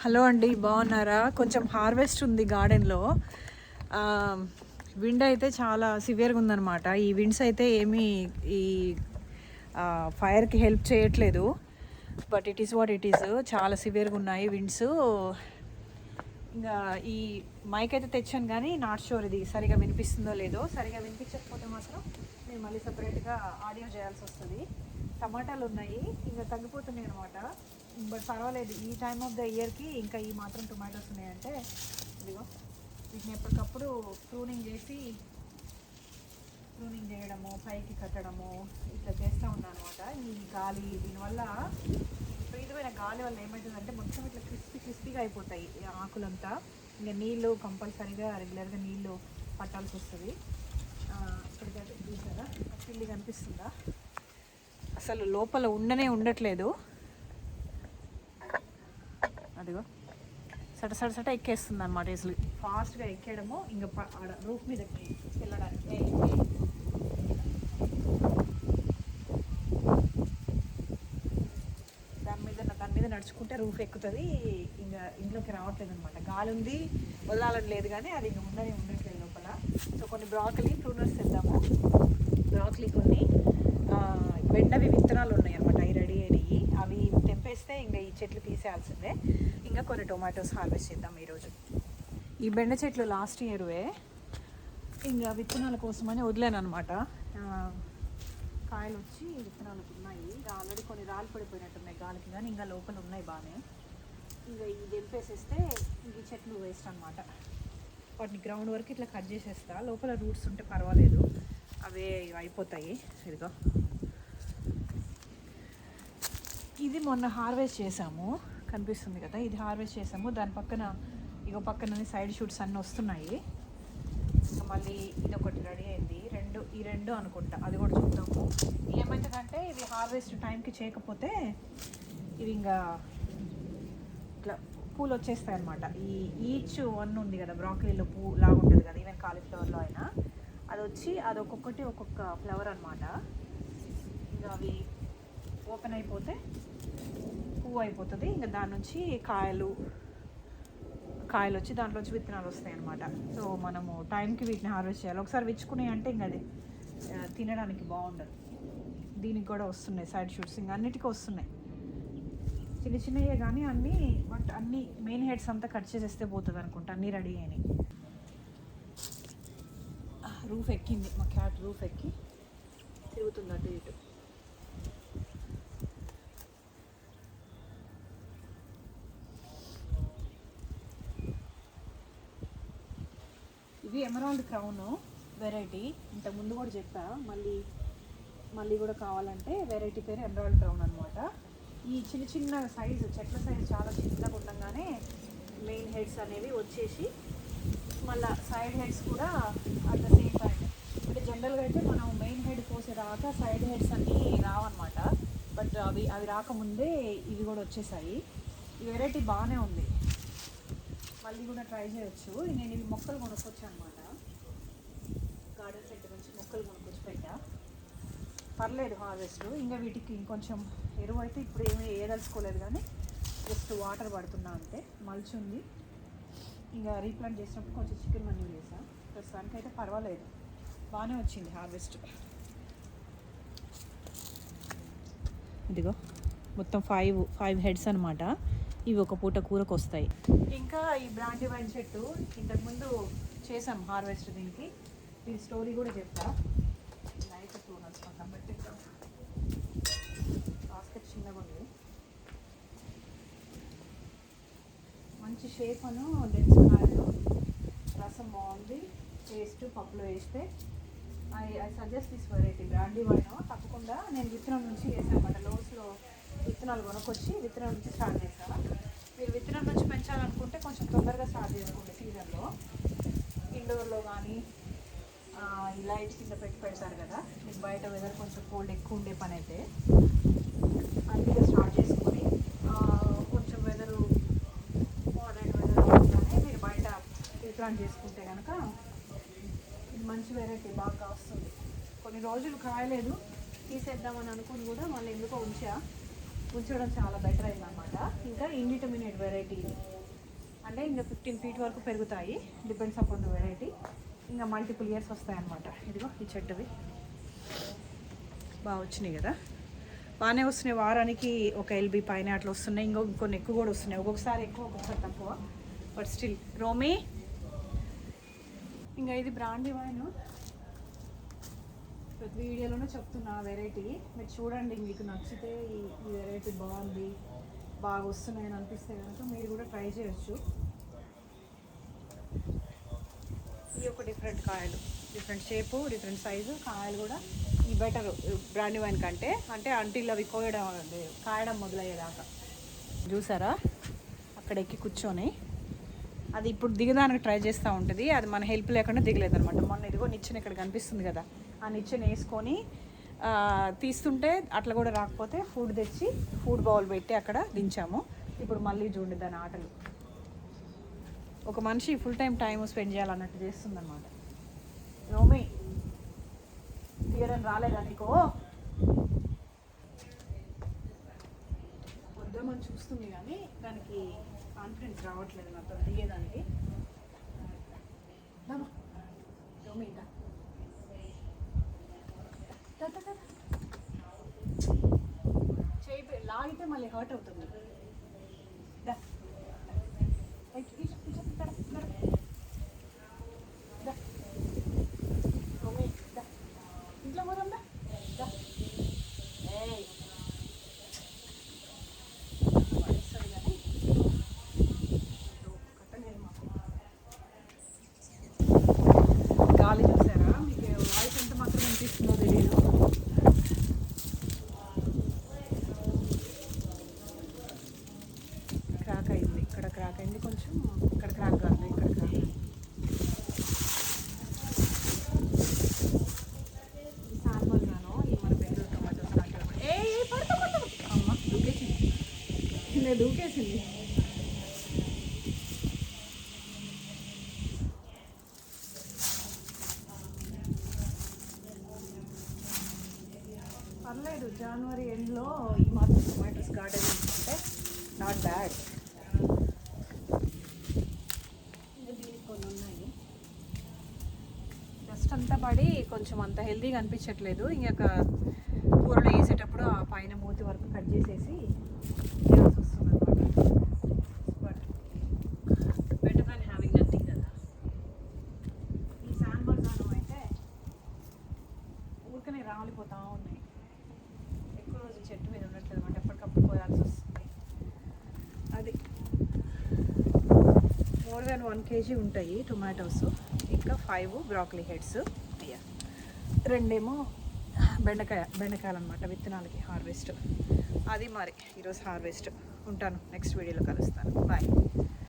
Hello అండి బాగున్నారా? కొంచెం హార్వెస్ట్ ఉంది గార్డెన్లో. విండ్ అయితే చాలా సివియర్గా ఉందన్నమాట. ఈ విండ్స్ అయితే ఏమీ ఈ ఫైర్కి హెల్ప్ చేయట్లేదు. But it is what it is. చాలా సివియర్గా ఉన్నాయి విండ్స్. ఇంకా ఈ మైక్ అయితే తెచ్చాను కానీ నాట్ షూర్ ఇది. సరిగా వినిపిస్తుందో లేదో. సరిగా వినిపించకపోతే మాత్రం నేను మళ్ళీ సపరేట్గా ఆడియో చేయాల్సి వస్తుంది. టమాటాలు ఉన్నాయి. ఇంకా తగ్గిపోతున్నాయి అనమాట బట్ పర్వాలేదు ఈ టైమ్ ఆఫ్ ద ఇయర్కి ఇంకా ఈ మాత్రం టొమాటోస్ ఉన్నాయంటే ఇదిగో వీటిని ఎప్పటికప్పుడు ప్రూనింగ్ చేసి ప్రూనింగ్ చేయడము పైకి కట్టడము ఇట్లా చేస్తూ ఉన్నాను అనమాట ఈ గాలి దీనివల్ల విపరీతమైన గాలి వల్ల ఏమవుతుందంటే మొత్తం ఇట్లా క్రిస్పీ క్రిస్పీగా అయిపోతాయి ఆకులంతా. ఇంకా నీళ్ళు కంపల్సరీగా రెగ్యులర్గా నీళ్ళు పట్టాల్సి వస్తుంది. ఇప్పటికైతే చూసారా? పిల్లి కనిపిస్తుందా? అసలు లోపల ఉండనే ఉండట్లేదు. అదిగో. సట సట సట ఎక్కేస్తుంది అనమాట అసలు ఫాస్ట్గా ఎక్కేయడము ఇంకా ఆడ రూఫ్ మీద వెళ్ళడానికి. దాని మీద దాని మీద నడుచుకుంటే రూఫ్ ఎక్కుతుంది ఇంకా ఇంట్లోకి రావట్లేదు అనమాట గాలి ఉంది వదలాలని లేదు కానీ అది ఇంకా ఉండని ఉండట్లేదు లోపల. సో కొన్ని బ్రాకలీ ప్రూనర్స్ తెద్దాము. బ్రాకలీ కొన్ని బెండవి విత్తనాలు ఉన్నాయి అనమాట అవి రెడీ అయినాయి అవి తెంపేస్తే ఇంకా ఈ చెట్లు తీసేయాల్సిందే. ఇంకా కొన్ని టొమాటోస్ హార్వెస్ట్ చేద్దాం ఈరోజు. ఈ బెండ చెట్లు లాస్ట్ ఇయర్వే. ఇంకా విత్తనాల కోసమని వదిలేను అనమాట కాయలు వచ్చి విత్తనాలకు ఉన్నాయి. ఆల్రెడీ కొన్ని రాళ్ళు పడిపోయినట్టున్నాయి గాలికి కానీ ఇంకా లోపల ఉన్నాయి బాగానే ఇంకా ఇది తెంపేసేస్తే ఇంక ఈ చెట్లు వేస్ట్ అనమాట వాటిని గ్రౌండ్ వరకు ఇట్లా కట్ చేసేస్తా. లోపల రూట్స్ ఉంటే పర్వాలేదు. అవే అయిపోతాయి. ఇదిగో. ఇది మొన్న హార్వెస్ట్ చేసాము. కనిపిస్తుంది కదా ఇది హార్వెస్ట్ చేసాము. దాని పక్కన ఇగో పక్కన సైడ్ షూట్స్ అన్నీ వస్తున్నాయి. మళ్ళీ ఇది ఒకటి రెడీ అయింది. రెండు ఈ రెండు అనుకుంటా. అది కూడా చూద్దాము. ఏమవుతుందంటే ఇవి హార్వెస్ట్ టైంకి చేయకపోతే ఇవి ఇంకా ఇట్లా పూలు వచ్చేస్తాయి అనమాట ఈ ఈచ్ వన్ ఉంది కదా బ్రాకలీలో పూ లాగా ఉంటుంది కదా ఈవెన్ కాలీఫ్లవర్లో అయినా. అది వచ్చి అది ఒక్కొక్కటి ఒక్కొక్క ఫ్లవర్ అనమాట ఇంకా అవి ఓపెన్ అయిపోతే పువ్వు అయిపోతుంది. ఇంకా దాని నుంచి కాయలు కాయలు వచ్చి దాంట్లోంచి విత్తనాలు వస్తాయి అనమాట సో మనము టైంకి వీటిని హార్వెస్ట్ చేయాలి. ఒకసారి విచ్చుకున్నాయి అంటే ఇంకా అది. తినడానికి బాగుండదు. దీనికి కూడా వస్తున్నాయి సైడ్ షూట్స్. ఇంకా అన్నిటికీ వస్తున్నాయి. చిన్న చిన్నవే కానీ అన్నీ బట్ అన్ని మెయిన్ హెడ్స్ అంతా కట్ చేసేస్తే పోతుంది అనుకుంటా. అన్నీ రెడీ అయినాయి. రూఫ్ ఎక్కింది. మా క్యాట్ రూఫ్ ఎక్కి తిరుగుతుంది అటు ఇటు. ఎమరాల్డ్ క్రౌన్ వెరైటీ ఇంతకు ముందు కూడా చెప్పా మళ్ళీ మళ్ళీ కూడా కావాలంటే వెరైటీ పేరు ఎమరాల్డ్ క్రౌన్ అనమాట ఈ చిన్న చిన్న సైజు చెట్ల సైజు చాలా చిన్నగా ఉండగానే మెయిన్ హెడ్స్ అనేవి వచ్చేసి మళ్ళా సైడ్ హెడ్స్ కూడా అట్ ద సేమ్ టైం అంటే జనరల్గా అయితే మనం మెయిన్ హెడ్ కోసే రాక సైడ్ హెడ్స్ అన్నీ రావన్నమాట. బట్ అవి అవి రాకముందే ఇవి కూడా వచ్చేసాయి. ఈ వెరైటీ బాగానే ఉంది. మళ్ళీ కూడా ట్రై చేయొచ్చు. నేను ఇవి మొక్కలు కొనుక్కొచ్చాను అనమాట గార్డెన్ సెంటర్ నుంచి మొక్కలు కొనుక్కొచ్చి పెట్టా. పర్లేదు హార్వెస్ట్. ఇంకా వీటికి ఇంకొంచెం ఎరువు అయితే ఇప్పుడు ఏమీ వేయదలుచుకోలేదు కానీ జస్ట్ వాటర్ పడుతున్నా అంతే. మల్చి ఉంది. ఇంకా రీప్లాంట్ చేసినప్పుడు కొంచెం చికెన్ మనీ చేసా ప్రస్తుతానికి అయితే పర్వాలేదు. బాగానే వచ్చింది హార్వెస్ట్. ఇదిగో మొత్తం ఫైవ్ ఫైవ్ హెడ్స్ అనమాట ఇవి ఒక పూట కూరకు వస్తాయి ఇంకా ఈ బ్రాండీ వైన్ చెట్టు ఇంతకుముందు చేసాం హార్వెస్ట్ దీనికి. దీని స్టోరీ కూడా చెప్తా. లైట్ టూ పక్కన పెట్టేద్దాం. బాస్కెట్ చిన్నగా ఉంది. మంచి షేప్ అను లెన్స్ కాయలు రసం బాగుంది. టేస్ట్ పప్పులో వేస్తే. I I suggest this variety brandy wine తప్పకుండా నేను విత్తనం నుంచి వేసాను లోస్లో విత్తనాలు కొనుక్కొచ్చి విత్తనం నుంచి స్టార్ట్ చేశాను. మీరు విత్తనం నుంచి పెంచాలనుకుంటే కొంచెం తొందరగా స్టార్ట్ చేసుకోండి సీజన్లో ఇండోర్లో కానీ ఈ లైట్ కింద పెట్టి పెడతారు కదా బయట వెదర్ కొంచెం కోల్డ్ ఎక్కువ ఉండే పని అయితే. అందుకే స్టార్ట్ చేసుకొని కొంచెం వెదరు మోడర్న్ వెదర్ ఉండగానే మీరు బయట రీప్లాంట్ చేసుకుంటే కనుక ఇది మంచి వెరైటీ బాగా వస్తుంది. కొన్ని రోజులు కాయలేదు తీసేద్దామని అనుకుని కూడా మళ్ళీ ఎందుకో ఉంచా. ఉంచడం చాలా బెటర్ అయిందన్నమాట. ఇంకా ఇండిటర్మినేట్ వెరైటీ అంటే ఇంకా ఫిఫ్టీన్ ఫీట్ వరకు పెరుగుతాయి డిపెండ్స్ అపాన్ ద వెరైటీ ఇంకా మల్టిపుల్ ఇయర్స్ వస్తాయన్నమాట. ఇదిగో ఈ చెట్టువి. బాగా వచ్చినాయి కదా. బాగానే వస్తున్నాయి. వారానికి ఒక ఎల్బీ పైన అట్లా వస్తున్నాయి. ఇంకో కొన్ని ఎక్కువ కూడా వస్తున్నాయి. ఒక్కొక్కసారి ఎక్కువ ఒక్కొక్కసారి తక్కువ. బట్ స్టిల్ రోమీ. ఇంకా ఇది బ్రాండీ వైన్. ప్రతి వీడియోలోనే చెప్తున్నా వెరైటీ మీరు చూడండి మీకు నచ్చితే ఈ వెరైటీ బాగుంది బాగా వస్తున్నాయి అని అనిపిస్తే కనుక మీరు కూడా ట్రై చేయొచ్చు. ఈ ఒక డిఫరెంట్ కాయలు. Different shape different size. కాయలు కూడా ఈ బెటర్ బ్రాండ్ వైన్ కంటే. అంటే అంటిల్ అవి కోయడం కాయడం మొదలయ్యేదాకా. చూసారా? అక్కడ ఎక్కి కూర్చొని. అది ఇప్పుడు దిగడానికి ట్రై చేస్తూ ఉంటుంది. అది మన హెల్ప్ లేకుండా దిగలేదు అనమాట మొన్న ఇదిగో నిచ్చెన ఇక్కడ కనిపిస్తుంది కదా. ఆ నిచ్చెన వేసుకొని తీస్తుంటే అట్లా కూడా రాకపోతే ఫుడ్ తెచ్చి ఫుడ్ బౌల్ పెట్టి అక్కడ దించాము. ఇప్పుడు మళ్ళీ చూడండి దాని ఆటలు. ఒక మనిషి ఫుల్ టైం టైం స్పెండ్ చేయాలన్నట్టు చేస్తుంది అనమాట నోమి తీయడం రాలేదా నీకు? వద్దామని చూస్తుంది కానీ దానికి కాన్ఫిడెన్స్ రావట్లేదు నాతో దిగేదానికి. రామా. చేయి లాగితే మళ్ళీ హర్ట్ అవుతుంది. దా. Thank you. క్రాక్ అయింది. ఇక్కడ క్రాక్ అయింది కొంచెం ఇక్కడ క్రాక్ కాదు ఇక్కడ క్రాక్ అయింది. ఈ బెంగళూరు ఏ అమ్మ దూకేసింది. పర్లేదు జనవరి ఎండ్లో ఈ మాత్రం టొమాటోస్ గార్డెన్ అంటే నాట్ బ్యాడ్ ఇంకా దీనికి కొన్ని ఉన్నాయి డస్ట్ అంతా పడి కొంచెం అంత హెల్దీగా అనిపించట్లేదు. ఇంకా కూరలో వేసేటప్పుడు ఆ పైన మూతి వరకు కట్ చేసేసి చేయాల్సి వస్తుంది అనమాట but better than having nothing కదా. ఈ శాంబల్ దానం అయితే ఊరికనే రాలిపోతూ ఉన్నాయి. ఎక్కువ రోజు చెట్టు మీద ఉండట్లేదు అనమాట ఎప్పటికప్పుడు పోయాల్సి వస్తుంది. అది. మోర్ దెన్ వన్ కేజీ ఉంటాయి టొమాటోస్. ఇంకా ఫైవ్ బ్రాకలీ హెడ్స్ అయ్యా రెండేమో బెండకాయ బెండకాయలు అనమాట విత్తనాలకి హార్వెస్ట్ అది మరి ఈరోజు హార్వెస్ట్ ఉంటాను నెక్స్ట్ వీడియోలో కలుస్తాను. బాయ్